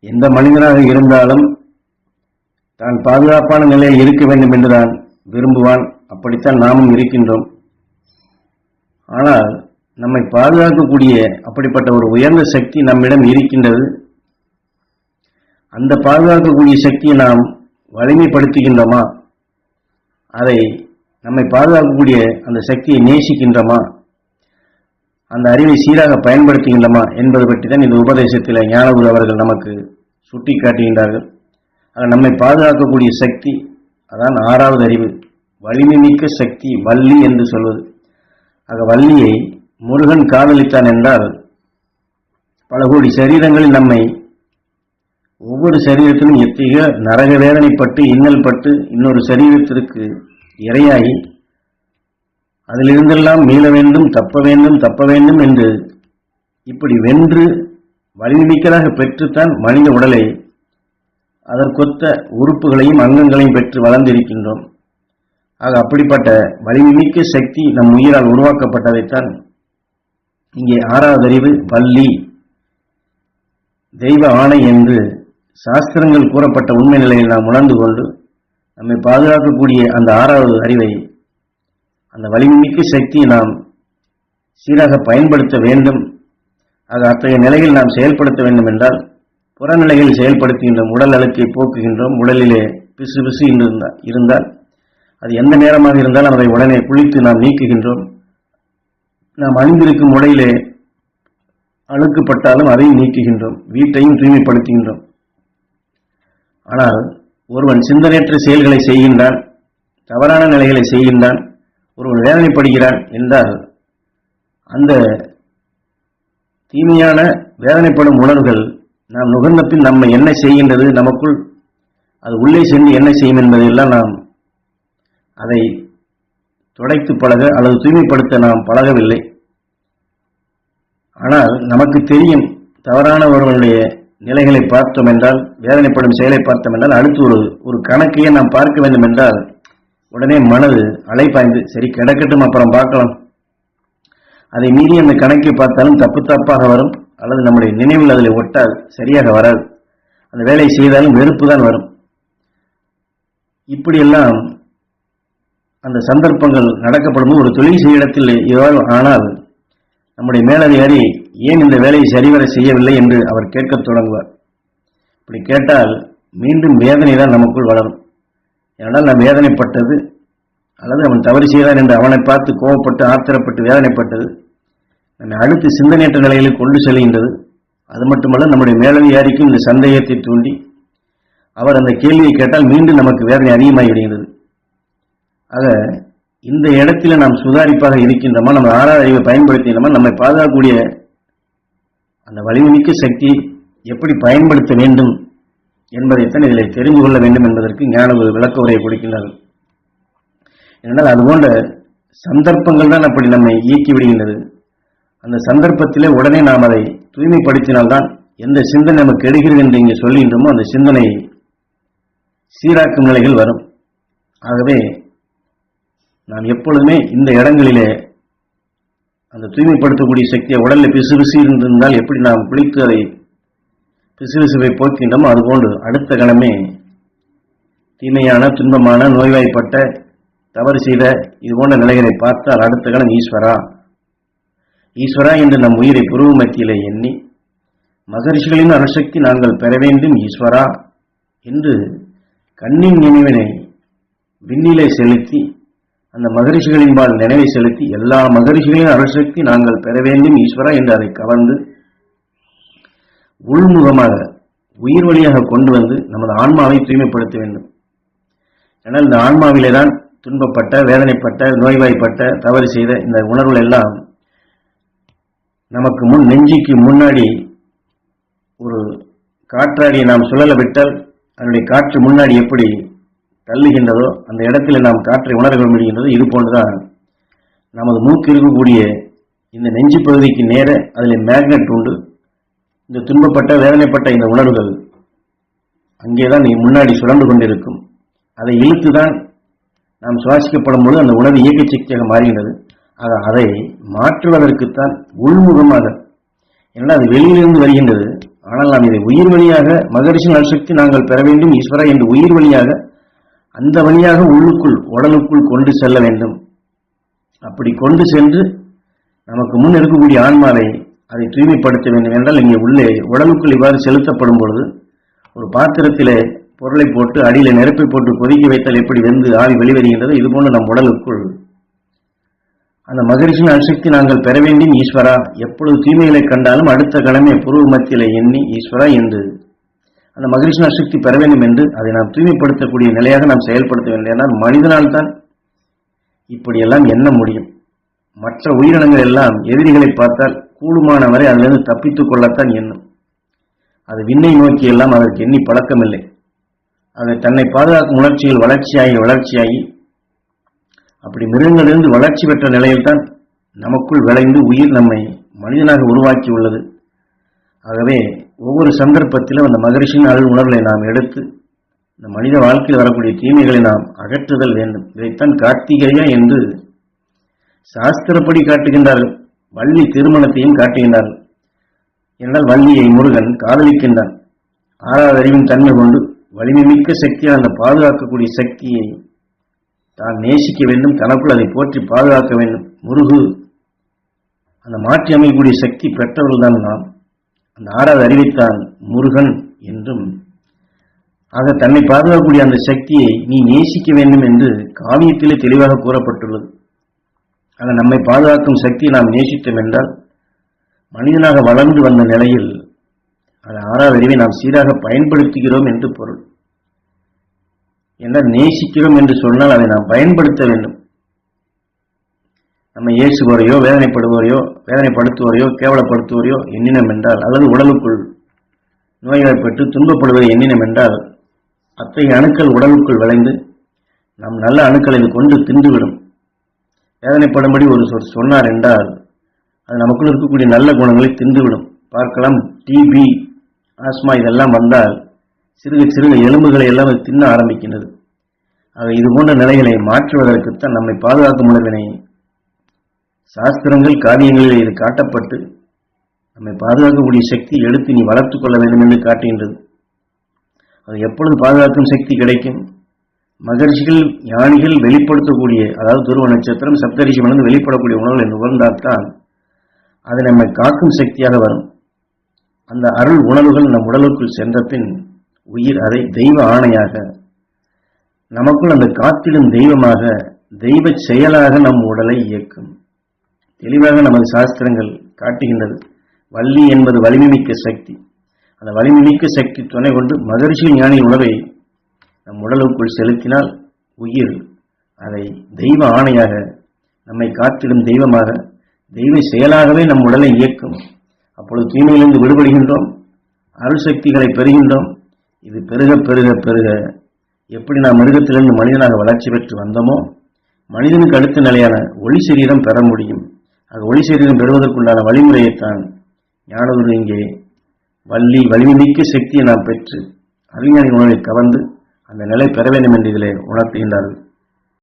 எந்த மனிதனாக இருந்தாலும் தான் பாதுகாப்பான நிலையில் இருக்க வேண்டும் என்றுதான் விரும்புவான். அப்படித்தான் நாமும் இருக்கின்றோம். ஆனால் நம்மை பாதுகாக்கக்கூடிய அப்படிப்பட்ட ஒரு உயர்ந்த சக்தி நம்மிடம் இருக்கின்றது. அந்த பாதுகாக்கக்கூடிய சக்தியை நாம் வலிமைப்படுத்துகின்றோமா? அதை நம்மை பாதுகாக்கக்கூடிய அந்த சக்தியை நேசிக்கின்றோமா? அந்த அறிவை சீராக பயன்படுத்துகின்றமா என்பது பற்றி தான் இந்த உபதேசத்தில் ஞானகுரு அவர்கள் நமக்கு சுட்டி காட்டுகின்றார்கள் ஆக நம்மை பாதுகாக்கக்கூடிய சக்தி அதான் ஆறாவது அறிவு வலிமைமிக்க சக்தி வள்ளி என்று சொல்வது. ஆக வள்ளியை முருகன் காதலித்தான் என்றால் பல கோடி சரீரங்களில் நம்மை ஒவ்வொரு சரீரத்திலும் எத்தகைய நரக வேதனைப்பட்டு இன்னல் பட்டு இன்னொரு சரீரத்திற்கு இரையாகி அதிலிருந்தெல்லாம் மீள வேண்டும் தப்ப வேண்டும் தப்ப வேண்டும் என்று இப்படி வென்று வலிமிக்கதாக பெற்றுத்தான் மனித உடலை அதற்கொத்த உறுப்புகளையும் அங்கங்களையும் பெற்று வளர்ந்திருக்கின்றோம். ஆக அப்படிப்பட்ட வலிமிக்க சக்தி நம் உயிரால் உருவாக்கப்பட்டதைத்தான் இங்கே ஆறாவது அறிவு வள்ளி தெய்வ ஆணை என்று சாஸ்திரங்கள் கூறப்பட்ட உண்மை நிலையில் நாம் உணர்ந்து கொண்டு நம்மை பாதுகாக்கக்கூடிய அந்த ஆறாவது அறிவை அந்த வலிமைமிக்க சக்தியை நாம் சீராக பயன்படுத்த வேண்டும். ஆக அத்தகைய நிலையில் நாம் செயல்படுத்த வேண்டும் என்றால் புறநிலையில் செயல்படுத்துகின்றோம் உடல் அழுக்கை போக்குகின்றோம். உடலிலே பிசு பிசு இருந்தால் அது எந்த நேரமாக இருந்தாலும் அதை உடனே குளித்து நாம் நீக்குகின்றோம். நாம் அணிந்திருக்கும் உடையிலே அழுக்குப்பட்டாலும் அதையும் நீக்குகின்றோம். வீட்டையும் தூய்மைப்படுத்துகின்றோம். ஆனால் ஒருவன் சிந்தனையற்ற செயல்களை செய்கின்றான் தவறான நிலைகளை செய்கின்றான் ஒருவன் வேதனைப்படுகிறான் என்றால் அந்த தீமையான வேதனைப்படும் உணர்வுகள் நாம் நுகர்ந்த பின் நம்ம என்ன செய்கின்றது நமக்குள் அது உள்ளே சென்று என்ன செய்யும் என்பதையெல்லாம் நாம் அதை துடைத்து பழக அல்லது தூய்மைப்படுத்த நாம் பழகவில்லை. ஆனால் நமக்கு தெரியும் தவறான ஒருவனுடைய நிலைகளை பார்த்தோம் என்றால் வேதனைப்படும் செயலை பார்த்தோம் என்றால் அடுத்து ஒரு ஒரு கணக்கையே நாம் பார்க்க வேண்டும் என்றால் உடனே மனது அலைப்பாய்ந்து சரி கிடக்கட்டும் அப்புறம் பார்க்கலாம். அதை மீறி அந்த கணக்கை பார்த்தாலும் தப்பு தப்பாக வரும். அல்லது நம்முடைய நினைவில் அதில் ஒட்டாது சரியாக வராது. அந்த வேலையை செய்தாலும் வெறுப்பு தான் வரும். இப்படியெல்லாம் அந்த சந்தர்ப்பங்கள் நடக்கப்படும் ஒரு தொழில் செய்ய இடத்தில் இவ்வாறு ஆனால் நம்முடைய மேலதிகாரி ஏன் இந்த வேலையை சரிவர செய்யவில்லை என்று அவர் கேட்கத் தொடங்குவார். இப்படி கேட்டால் மீண்டும் வேதனை தான் நமக்குள் வளரும். ஏனென்றால் நாம் வேதனைப்பட்டது அல்லது அவன் தவறு செய்தான் என்று அவனை பார்த்து கோவப்பட்டு ஆத்திரப்பட்டு வேதனைப்பட்டது. நம்மை அடுத்து சிந்தனையற்ற நிலையில் கொண்டு செல்கின்றது. அது மட்டுமல்ல நம்முடைய மேலதிகாரிக்கும் இந்த சந்தேகத்தை தூண்டி அவர் அந்த கேள்வியை கேட்டால் மீண்டும் நமக்கு வேதனை அதிகமாகி விடுகிறது ஆக இந்த இடத்துல நாம் சுதாரிப்பாக இருக்கின்றோமா நம்ம ஆறாவது அறிவை பயன்படுத்தினோமா நம்மை பாதுகாக்கக்கூடிய அந்த வலிமைமிக்க சக்தி எப்படி பயன்படுத்த வேண்டும் என்பதைத்தான் இதில் தெரிந்து கொள்ள வேண்டும் என்பதற்கு ஞான ஒரு விளக்க உரையை கொடுக்கின்றார்கள். ஏனென்றால் அதுபோன்ற சந்தர்ப்பங்கள் தான் அப்படி நம்மை இயக்கி விடுகின்றது. அந்த சந்தர்ப்பத்திலே உடனே நாம் அதை தூய்மைப்படுத்தினால்தான் எந்த சிந்தனை நமக்கு எடுகிறது என்று இங்கே சொல்கின்றோமோ அந்த சிந்தனை சீராக்கும் நிலைகள் வரும். ஆகவே நாம் எப்பொழுதுமே இந்த இடங்களிலே அந்த தூய்மைப்படுத்தக்கூடிய சக்தியை உடலில் பிசு பிசு இருந்திருந்தால் எப்படி நாம் குளித்து அதை பிசுபிசுவை போக்கின்றோம் அதுபோன்று அடுத்த கணமே தீமையான துன்பமான நோய்வாய்ப்பட்ட தவறு செய்த இது போன்ற நிலைகளை பார்த்தால் அடுத்த கணம் ஈஸ்வரா. ஈஸ்வரா என்று நம் உயிரை புருவ மத்தியிலே எண்ணி மகரிஷிகளின் அணுசக்தி நாங்கள் பெற வேண்டும் ஈஸ்வரா என்று கண்ணின் நினைவினை விண்ணிலே செலுத்தி அந்த மகரிஷிகளின்பால் நினைவை செலுத்தி எல்லா மகரிஷிகளின் அணுசக்தி நாங்கள் பெற வேண்டும் ஈஸ்வரா என்று அதை கவர்ந்து உள்முகமாக உயிர் வழியாக கொண்டு வந்து நமது ஆன்மாவை தூய்மைப்படுத்த வேண்டும். ஏனால் இந்த ஆன்மாவிலே தான் துன்பப்பட்ட வேதனைப்பட்ட நோய்வாய்ப்பட்ட தவறு செய்த இந்த உணர்வுகள் எல்லாம் நமக்கு முன் நெஞ்சிக்கு முன்னாடி ஒரு காற்றாடியை நாம் சுழல விட்டால் அதனுடைய காற்று முன்னாடி எப்படி தள்ளுகின்றதோ அந்த இடத்துல நாம் காற்றை உணர முடிகின்றதோ இது போன்றுதான் நமது மூக்கு இருக்கக்கூடிய இந்த நெஞ்சு பகுதிக்கு நேர அதில் மேக்னெட் உண்டு. இந்த துன்பப்பட்ட வேதனைப்பட்ட இந்த உணர்வுகள் அங்கேதான் நீ முன்னாடி சுழன்று கொண்டிருக்கும். அதை இழுத்துதான் நாம் சுவாசிக்கப்படும் பொழுது அந்த உணவு இயக்க சக்தியாக மாறுகின்றது ஆக அதை மாற்றுவதற்குத்தான் உள்முகமாக ஏன்னா அது வெளியிலிருந்து வருகின்றது. ஆனால் நாம் இதை உயிர் வழியாக மகரிஷி நல்சக்தி நாங்கள் பெற வேண்டும் ஈஸ்வரா என்று உயிர் வழியாக அந்த வழியாக உள்ளுக்குள் உடலுக்குள் கொண்டு செல்ல வேண்டும். அப்படி கொண்டு சென்று நமக்கு முன் இருக்கக்கூடிய ஆன்மாவை அதை தூய்மைப்படுத்த வேண்டும் என்றால் இங்கே உள்ளே உடலுக்குள் இவ்வாறு செலுத்தப்படும் பொழுது ஒரு பாத்திரத்திலே பொருளை போட்டு அடியில் நெருப்பை போட்டு கொதிக்க வைத்தால் எப்படி வெந்து ஆவி வெளிவருகின்றது? இதுபோன்று நம் உடலுக்குள். அந்த மகிழ்ச்சியின் அசக்தி நாங்கள் பெற வேண்டும் ஈஸ்வரா. எப்பொழுது தீமைகளை கண்டாலும் அடுத்த கடமை புருவ மத்தியில எண்ணி ஈஸ்வரா என்று அந்த மகிழ்ச்சியின் அசக்தி பெற வேண்டும் என்று அதை நாம் தூய்மைப்படுத்தக்கூடிய நிலையாக நாம் செயல்படுத்த வேண்டும் ஏன்னால் மனிதனால் தான் இப்படியெல்லாம் எண்ண முடியும். மற்ற உயிரினங்கள் எல்லாம் எதிரிகளை பார்த்தால் கூடுமான வரை அதிலிருந்து தப்பித்துக் கொள்ளத்தான் எண்ணும். அது விண்ணை நோக்கி எல்லாம் அதற்கு எண்ணி பழக்கமில்லை. அது தன்னை பாதுகாக்கும் உணர்ச்சியில் வளர்ச்சியாகி வளர்ச்சியாகி அப்படி மிருகங்களிலிருந்து வளர்ச்சி பெற்ற நிலையில்தான் நமக்குள் விளைந்து உயிர் நம்மை மனிதனாக உருவாக்கி உள்ளது ஆகவே ஒவ்வொரு சந்தர்ப்பத்திலும் அந்த மகரிஷின் அருள் உணர்வை நாம் எடுத்து இந்த மனித வாழ்க்கையில் வரக்கூடிய தீமைகளை நாம் அகற்றுதல் வேண்டும். இதைத்தான் கார்த்திகேயா என்று சாஸ்திரப்படி காட்டுகின்றார்கள். வள்ளி திருமணத்தையும் காட்டுகின்றார்கள் என்றால் வள்ளியை முருகன் காதலிக்கின்றான். ஆறாவது அறிவின் தன்மை கொண்டு வலிமை மிக்க சக்தியால் அந்த பாதுகாக்கக்கூடிய சக்தியை தான் நேசிக்க வேண்டும். தனக்குள் அதை போற்றி பாதுகாக்க வேண்டும். முருகு அந்த மாற்றி அமைக்கக்கூடிய சக்தி பெற்றவர்கள் தான் நாம். அந்த ஆறாவது அறிவித்தான் முருகன் என்றும் ஆக தன்னை பாதுகாக்கக்கூடிய அந்த சக்தியை நீ நேசிக்க வேண்டும் என்று காவியத்திலே தெளிவாக கூறப்பட்டுள்ளது. ஆக நம்மை பாதுகாக்கும் சக்தியை நாம் நேசித்தோம் என்றால் மனிதனாக வளர்ந்து வந்த நிலையில் அதை ஆறாவது அறிவை நாம் சீராக பயன்படுத்துகிறோம் என்று பொருள். என்றால் நேசிக்கிறோம் என்று சொன்னால் அதை நாம் பயன்படுத்த வேண்டும். நம்ம ஏசுவோரையோ வேதனைப்படுவோரையோ வேதனைப்படுத்துவோரையோ கேவலப்படுத்துவோரையோ எண்ணினம் என்றால் அல்லது உடலுக்குள் நோய்வாய்ப்பட்டு துன்பப்படுவதை எண்ணினம் என்றால் அத்தகைய அணுக்கள் உடலுக்குள் விளைந்து நம் நல்ல அணுக்களை கொண்டு தின்றுவிடும். வேதனைப்படும்படி ஒரு சொல் சொன்னார் என்றால் அது நமக்குள் இருக்கக்கூடிய நல்ல குணங்களை தின்றுவிடும். பார்க்கலாம் டிபி ஆஸ்மா இதெல்லாம் வந்தால் சிறுக சிறுக எலும்புகளை எல்லாம் தின்ன ஆரம்பிக்கின்றது. ஆக இது போன்ற நிலைகளை மாற்றுவதற்குத்தான் நம்மை பாதுகாக்கும் உணர்வினை சாஸ்திரங்கள் காரியங்களில் இது காட்டப்பட்டு நம்மை பாதுகாக்கக்கூடிய சக்தி எடுத்து நீ வளர்த்துக்கொள்ள வேண்டும் என்று காட்டுகின்றது. அது எப்பொழுது பாதுகாக்கும் சக்தி கிடைக்கும்? மகர்ஷிகள் ஞானிகள் வெளிப்படுத்தக்கூடிய அதாவது துருவ நட்சத்திரம் சப்தரிஷி மணந்து வெளிப்படக்கூடிய உணவுகளை நுகர்ந்தால்தான் அது நம்மை காக்கும் சக்தியாக வரும். அந்த அருள் உணவுகள் நம் உடலுக்குள் சென்ற பின் உயிர் அதை தெய்வ ஆணையாக நமக்குள் அந்த காத்திடும் தெய்வமாக தெய்வ செயலாக நம் உடலை இயக்கும். தெளிவாக நமது சாஸ்திரங்கள் காட்டுகின்றது. வள்ளி என்பது வலிமைமிக்க சக்தி. அந்த வலிமைமிக்க சக்தி துணை கொண்டு மகர்ஷி ஞானி உணவை நம் உடலுக்குள் செலுத்தினால் உயிர். அதை தெய்வ ஆணையாக நம்மை காத்திடும் தெய்வமாக தெய்வ செயலாகவே நம் உடலை இயக்கும். அப்பொழுது தூய்மையிலிருந்து விடுபடுகின்றோம் அருள் சக்திகளை பெறுகின்றோம். இது பெருக பெருக பெருக. எப்படி நாம் மிருகத்திலிருந்து மனிதனாக வளர்ச்சி பெற்று வந்தோமோ மனிதனுக்கு அடுத்த நிலையான ஒளி சரீரம் பெற முடியும். அது ஒளி சரீரம் பெறுவதற்குண்டான வழிமுறையைத்தான் ஞானவர்கள் இங்கே வள்ளி வலிமைமிக்க சக்தியை நாம் பெற்று அறிஞானி உணவை கவர்ந்து அந்த நிலை பெற வேண்டும் என்று இதிலே உணர்த்துகின்றார்கள்.